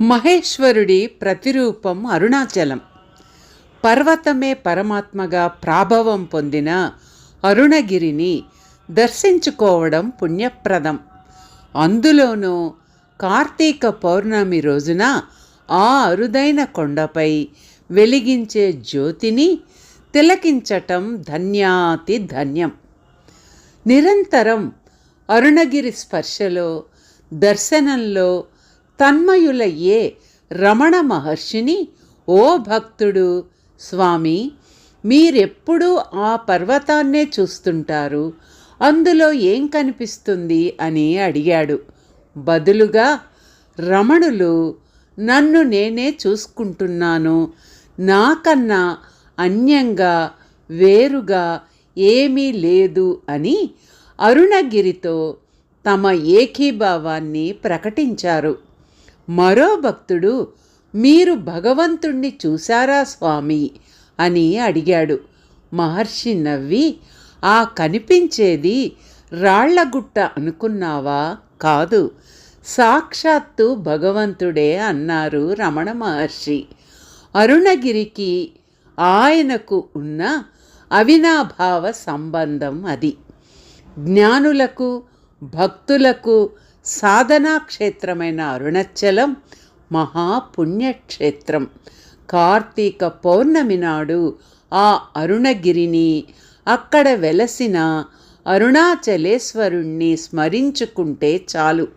మహేశ్వరుడి ప్రతిరూపం అరుణాచలం. పర్వతమే పరమాత్మగా ప్రాభవం పొందిన అరుణగిరిని దర్శించుకోవడం పుణ్యప్రదం. అందులోనూ కార్తీక పౌర్ణమి రోజున ఆ అరుదైన కొండపై వెలిగించే జ్యోతిని తిలకించటం ధన్యాతి ధన్యం. నిరంతరం అరుణగిరి స్పర్శలో దర్శనంలో తన్మయులయ్యే రమణ మహర్షిని ఓ భక్తుడు స్వామి మీరెప్పుడూ ఆ పర్వతాన్నే చూస్తుంటారు. అందులో ఏం కనిపిస్తుంది? అని అడిగాడు. బదులుగా రమణులు నన్ను నేనే చూసుకుంటున్నాను. నాకన్నా అన్యంగా వేరుగా ఏమీ లేదు అని అరుణగిరితో తమ ఏకీభావాన్ని ప్రకటించారు. మరో భక్తుడు మీరు భగవంతుణ్ణి చూశారా స్వామి? అని అడిగాడు. మహర్షి నవ్వి ఆ కనిపించేది రాళ్ళగుట్ట అనుకున్నావా? కాదు సాక్షాత్తు భగవంతుడే అన్నారు రమణ మహర్షి. అరుణగిరికి ఆయనకు ఉన్న అవినాభావ సంబంధం అది. జ్ఞానులకు భక్తులకు సాధనా క్షేత్రమైన అరుణాచలం మహాపుణ్యక్షేత్రం. కార్తీక పౌర్ణమి నాడు ఆ అరుణగిరిని అక్కడ వెలసిన అరుణాచలేశ్వరుణ్ణి స్మరించుకుంటే చాలు.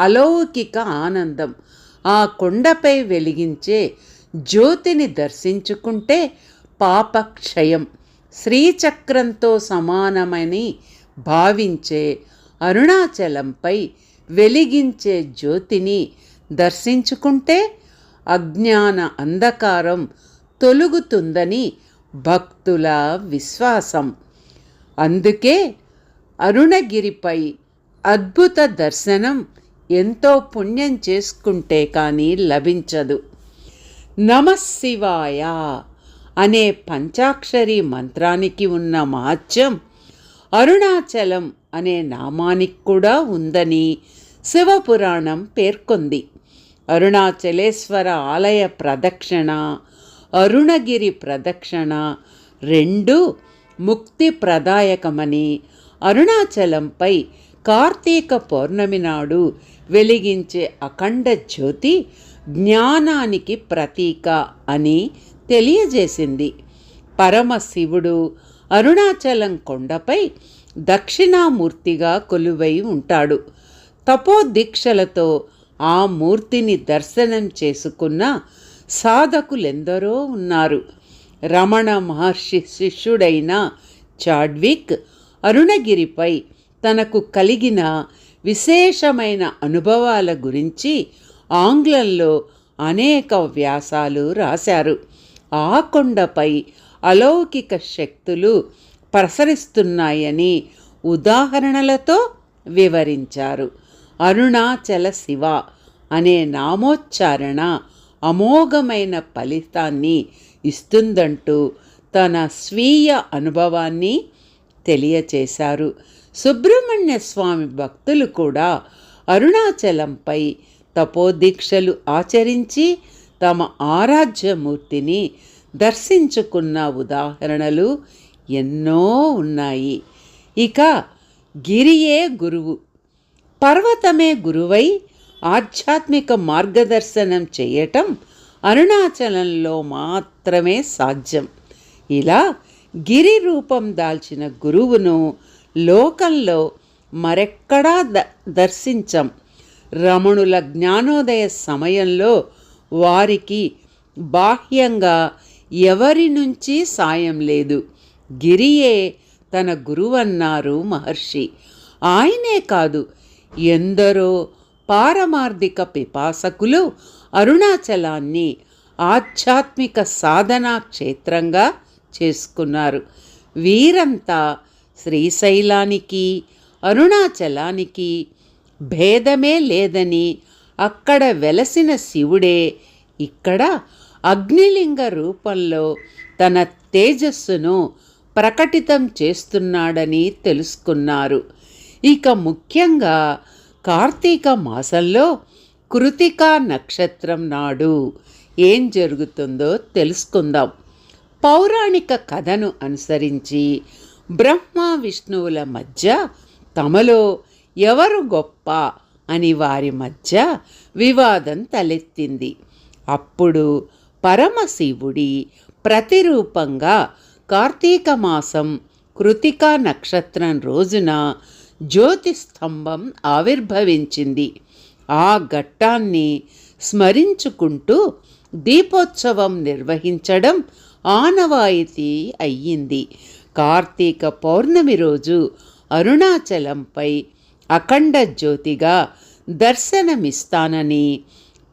అలౌకిక ఆనందం. ఆ కొండపై వెలిగించే జ్యోతిని దర్శించుకుంటే పాపక్షయం. శ్రీచక్రంతో సమానమని భావించే అరుణాచలంపై వెలిగించే జ్యోతిని దర్శించుకుంటే అజ్ఞాన అంధకారం తొలుగుతుందని భక్తుల విశ్వాసం. అందుకే అరుణగిరిపై అద్భుత దర్శనం ఎంతో పుణ్యం చేసుకుంటే కానీ లభించదు. నమశివాయ అనే పంచాక్షరి మంత్రానికి ఉన్న మహత్యం అరుణాచలం అనే నామానికి కూడా ఉందని శివపురాణం పేర్కొంది. అరుణాచలేశ్వర ఆలయ ప్రదక్షిణ అరుణగిరి ప్రదక్షిణ రెండు ముక్తి ప్రదాయకమని అరుణాచలంపై కార్తీక పౌర్ణమి నాడు వెలిగించే అఖండ జ్యోతి జ్ఞానానికి ప్రతీక అని తెలియజేసింది. పరమశివుడు అరుణాచలం కొండపై దక్షిణామూర్తిగా కొలువై ఉంటాడు. తపోదీక్షలతో ఆ మూర్తిని దర్శనం చేసుకున్న సాధకులెందరో ఉన్నారు. రమణ మహర్షి శిష్యుడైన చాడ్విక్ అరుణగిరిపై తనకు కలిగిన విశేషమైన అనుభవాల గురించి ఆంగ్లంలో అనేక వ్యాసాలు రాశారు. ఆ కొండపై అలౌకిక శక్తులు ప్రసరిస్తున్నాయని ఉదాహరణలతో వివరించారు. అరుణాచల శివ అనే నామోచ్చారణ అమోఘమైన ఫలితాన్ని ఇస్తుందంటూ తన స్వీయ అనుభవాన్ని తెలియచేశారు. సుబ్రహ్మణ్య స్వామి భక్తులు కూడా అరుణాచలంపై తపోదీక్షలు ఆచరించి తమ ఆరాధ్యమూర్తిని దర్శించుకున్న ఉదాహరణలు ఎన్నో ఉన్నాయి. ఇక గిరియే గురువు పర్వతమే గురువై ఆధ్యాత్మిక మార్గదర్శనం చేయటం అరుణాచలంలో మాత్రమే సాధ్యం. ఇలా గిరి రూపం దాల్చిన గురువును లోకంలో మరెక్కడా ద దర్శించం. రమణుల జ్ఞానోదయ సమయంలో వారికి బాహ్యంగా ఎవరి నుంచి సాయం లేదు. గిరియే తన గురువన్నారు మహర్షి. ఆయనే కాదు ఎందరో పారమార్థిక పిపాసకులు అరుణాచలాన్ని ఆధ్యాత్మిక సాధనా క్షేత్రంగా చేసుకున్నారు. వీరంతా శ్రీశైలానికి అరుణాచలానికి భేదమే లేదని అక్కడ వెలసిన శివుడే ఇక్కడ అగ్నిలింగ రూపంలో తన తేజస్సును ప్రకటితం చేస్తున్నాడని తెలుసుకున్నారు. ఇక ముఖ్యంగా కార్తీక మాసంలో కృతికా నక్షత్రం నాడు ఏం జరుగుతుందో తెలుసుకుందాం. పౌరాణిక కథను అనుసరించి బ్రహ్మ విష్ణువుల మధ్య తమలో ఎవరు గొప్ప అని వారి మధ్య వివాదం తలెత్తింది. అప్పుడు పరమశివుడి ప్రతిరూపంగా కార్తీక మాసం కృతికా నక్షత్రం రోజున జ్యోతి స్తంభం ఆవిర్భవించింది. ఆ ఘట్టాన్ని స్మరించుకుంటూ దీపోత్సవం నిర్వహించడం ఆనవాయితీ అయ్యింది. కార్తీక పౌర్ణమి రోజు అరుణాచలంపై అఖండ జ్యోతిగా దర్శనమిస్తానని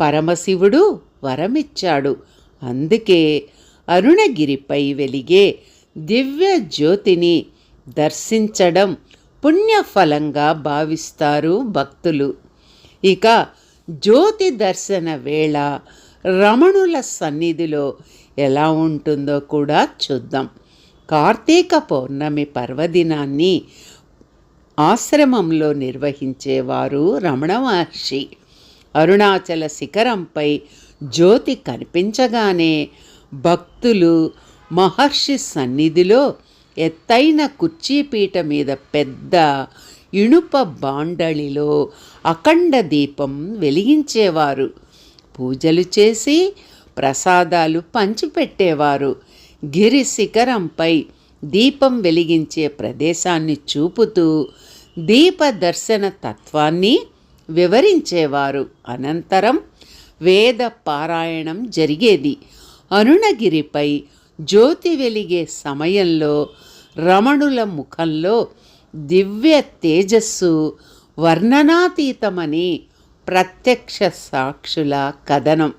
పరమశివుడు వరమిచ్చాడు. అందుకే అరుణగిరిపై వెలిగే దివ్య జ్యోతిని దర్శించడం పుణ్యఫలంగా భావిస్తారు భక్తులు. ఇక జ్యోతి దర్శన వేళ రమణుల సన్నిధిలో ఎలా ఉంటుందో కూడా చూద్దాం. కార్తీక పౌర్ణమి పర్వదినాన్ని ఆశ్రమంలో నిర్వహించేవారు రమణ మహర్షి. అరుణాచల శిఖరంపై జ్యోతి కనిపించగానే భక్తులు మహర్షి సన్నిధిలో ఎత్తైన కుర్చీపీట మీద పెద్ద ఇనుప బాండళిలో అఖండ దీపం వెలిగించేవారు. పూజలు చేసి ప్రసాదాలు పంచిపెట్టేవారు. గిరి శిఖరంపై దీపం వెలిగించే ప్రదేశాన్ని చూపుతూ దీప దర్శన తత్వాన్ని వివరించేవారు. అనంతరం వేద పారాయణం జరిగేది. అరుణగిరిపై జ్యోతి వెలిగే సమయంలో రమణుల ముఖంలో దివ్య తేజస్సు వర్ణనాతీతమని ప్రత్యక్ష సాక్షుల కథనం.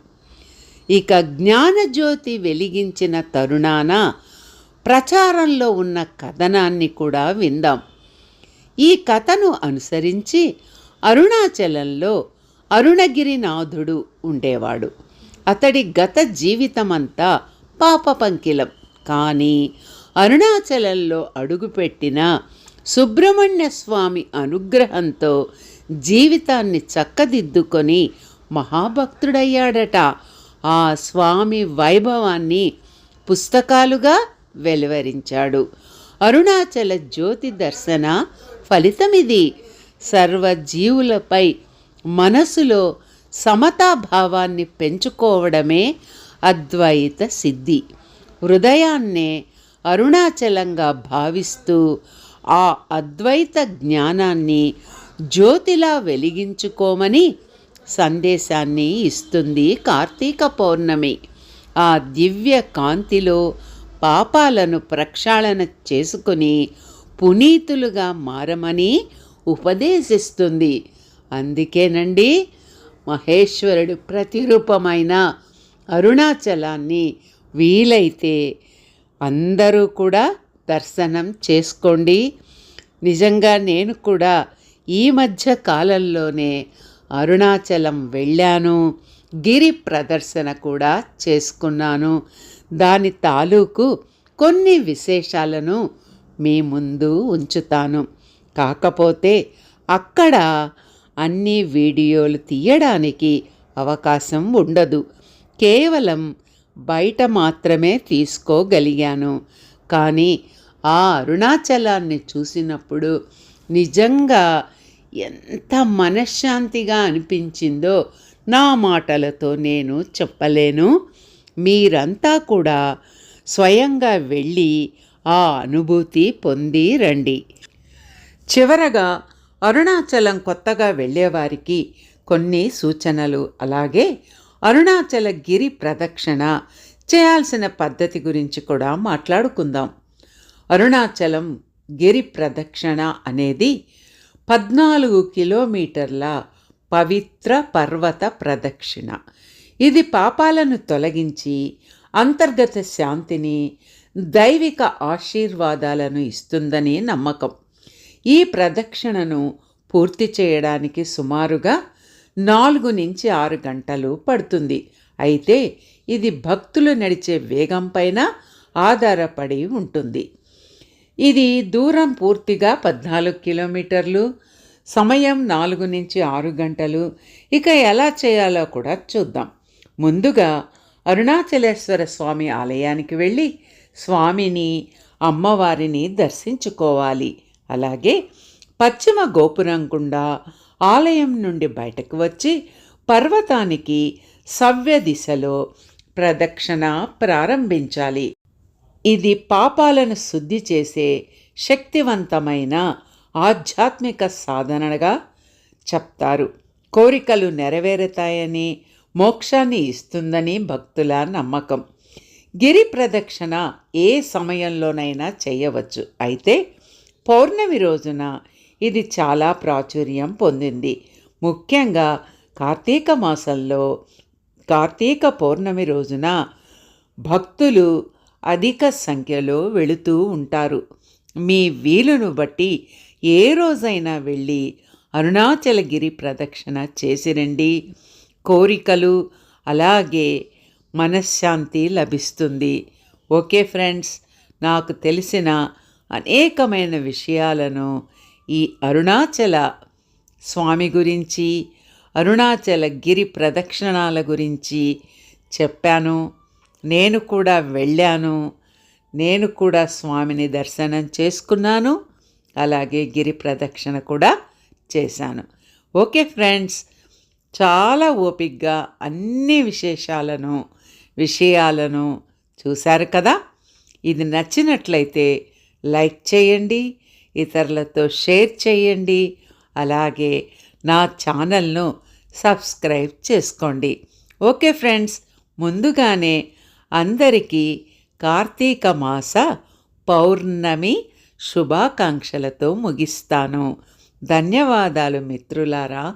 ఇక జ్ఞానజ్యోతి వెలిగించిన తరుణాన ప్రచారంలో ఉన్న కథనాన్ని కూడా విందాం. ఈ కథను అనుసరించి అరుణాచలంలో అరుణగిరినాథుడు ఉండేవాడు. అతడి గత జీవితమంతా పాపపంకిలం కానీ అరుణాచలంలో అడుగుపెట్టిన సుబ్రహ్మణ్య స్వామి అనుగ్రహంతో జీవితాన్ని చక్కదిద్దుకొని మహాభక్తుడయ్యాడట. ఆ స్వామి వైభవాన్ని పుస్తకాలుగా వెలువరించాడు. అరుణాచల జ్యోతి దర్శన ఫలితమిది. సర్వజీవులపై మనసులో సమతాభావాన్ని పెంచుకోవడమే అద్వైత సిద్ధి. హృదయాన్నే అరుణాచలంగా భావిస్తూ ఆ అద్వైత జ్ఞానాన్ని జ్యోతిలా వెలిగించుకోమని సందేశాన్ని ఇస్తుంది కార్తీక పౌర్ణమి. ఆ దివ్య కాంతిలో పాపాలను ప్రక్షాళన చేసుకుని పునీతులుగా మారమని ఉపదేశిస్తుంది. అందుకేనండి మహేశ్వరుడు ప్రతిరూపమైన అరుణాచలాన్ని వీలైతే అందరూ కూడా దర్శనం చేసుకోండి. నిజంగా నేను కూడా ఈ మధ్య కాలంలోనే అరుణాచలం వెళ్ళాను. గిరి ప్రదర్శన కూడా చేసుకున్నాను. దాని తాలూకు కొన్ని విశేషాలను మీ ముందు ఉంచుతాను. కాకపోతే అక్కడ అన్ని వీడియోలు తీయడానికి అవకాశం ఉండదు. కేవలం బయట మాత్రమే తీసుకోగలిగాను. కానీ ఆ అరుణాచలాన్ని చూసినప్పుడు నిజంగా ఎంత మనశ్శాంతిగా అనిపించిందో నా మాటలతో నేను చెప్పలేను. మీరంతా కూడా స్వయంగా వెళ్ళి ఆ అనుభూతి పొంది రండి. చివరగా అరుణాచలం కొత్తగా వెళ్ళేవారికి కొన్ని సూచనలు అలాగే అరుణాచల గిరి ప్రదక్షిణ చేయాల్సిన పద్ధతి గురించి కూడా మాట్లాడుకుందాం. అరుణాచలం గిరి ప్రదక్షిణ అనేది పద్నాలుగు కిలోమీటర్ల పవిత్ర పర్వత ప్రదక్షిణ. ఇది పాపాలను తొలగించి అంతర్గత శాంతిని దైవిక ఆశీర్వాదాలను ఇస్తుందని నమ్మకం. ఈ ప్రదక్షిణను పూర్తి చేయడానికి సుమారుగా నాలుగు నుంచి ఆరు గంటలు పడుతుంది. అయితే ఇది భక్తులు నడిచే వేగం పైన ఆధారపడి ఉంటుంది. ఇది దూరం పూర్తిగా పద్నాలుగు కిలోమీటర్లు సమయం నాలుగు నుంచి ఆరు గంటలు. ఇక ఎలా చేయాలో కూడా చూద్దాం. ముందుగా అరుణాచలేశ్వర స్వామి ఆలయానికి వెళ్ళి స్వామిని అమ్మవారిని దర్శించుకోవాలి. అలాగే పశ్చిమ గోపురం గుండా ఆలయం నుండి బయటకు వచ్చి పర్వతానికి సవ్య దిశలో ప్రదక్షిణ ప్రారంభించాలి. ఇది పాపాలను శుద్ధి చేసే శక్తివంతమైన ఆధ్యాత్మిక సాధనగా చెప్తారు. కోరికలు నెరవేరుతాయని మోక్షాన్ని ఇస్తుందని భక్తుల నమ్మకం. గిరి ప్రదక్షిణ ఏ సమయంలోనైనా చేయవచ్చు. అయితే పౌర్ణమి రోజున ఇది చాలా ప్రాచుర్యం పొందింది. ముఖ్యంగా కార్తీక మాసంలో కార్తీక పౌర్ణమి రోజున భక్తులు అధిక సంఖ్యలో వెళుతూ ఉంటారు. మీ వీలును బట్టి ఏ రోజైనా వెళ్ళి అరుణాచలగిరి ప్రదక్షిణ చేసిరండి కోరికలు అలాగే మనశ్శాంతి లభిస్తుంది. ఓకే ఫ్రెండ్స్ నాకు తెలిసిన అనేకమైన విషయాలను ఈ అరుణాచల స్వామి గురించి అరుణాచల గిరి ప్రదక్షిణాల గురించి చెప్పాను. నేను కూడా వెళ్ళాను. నేను కూడా స్వామిని దర్శనం చేసుకున్నాను. అలాగే గిరి ప్రదక్షిణ కూడా చేశాను. ఓకే ఫ్రెండ్స్ చాలా ఓపిగ్గా అన్ని విశేషాలను విషయాలను చూశారు కదా? ఇది నచ్చినట్లయితే లైక్ చేయండి ఇతరులతో షేర్ చేయండి. అలాగే నా ఛానల్ను సబ్స్క్రైబ్ చేసుకోండి. ఓకే ఫ్రెండ్స్ ముందుగానే అందరికీ కార్తీక మాస పౌర్ణమి శుభాకాంక్షలతో ముగిస్తాను. ధన్యవాదాలు మిత్రులారా.